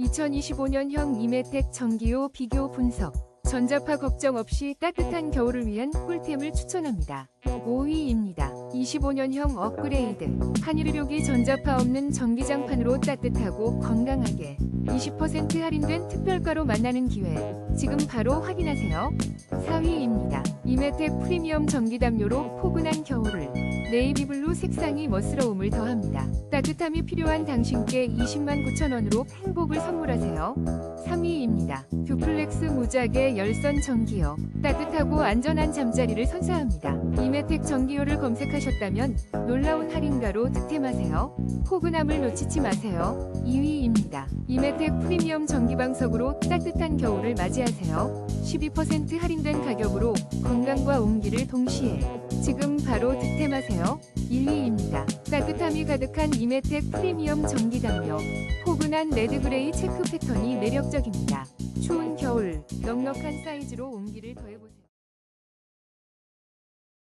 2025년형 이메텍 전기요 비교 분석. 전자파 걱정 없이 따뜻한 겨울을 위한 꿀템을 추천합니다. 5위입니다. 25년형 업그레이드. 한일의료기 전자파 없는 전기장판으로 따뜻하고 건강하게 20% 할인된 특별가로 만나는 기회. 지금 바로 확인하세요. 4위입니다. 이메텍 프리미엄 전기담요로 포근한 겨울을 네이비블루 색상이 멋스러움을 더합니다. 따뜻함이 필요한 당신께 20만 9천 원으로 행복을 선물하세요. 3위입니다. 듀플렉스 무작의 열선 전기요. 따뜻하고 안전한 잠자리를 선사합니다. 이메텍 전기요를 검색하셨다면 놀라운 할인가로 득템하세요. 포근함을 놓치지 마세요. 2위입니다. 이메텍 프리미엄 전기방석으로 따뜻한 겨울을 맞이하세요. 12% 할인된 가격으로 건강과 온기를 동시에 지금 바로 득템하세요. 1위입니다. 따뜻함이 가득한 이메텍 프리미엄 전기담요. 포근한 레드그레이 체크 패턴이 매력적입니다. 추운 겨울 넉넉한 사이즈로 온기를 더해보세요.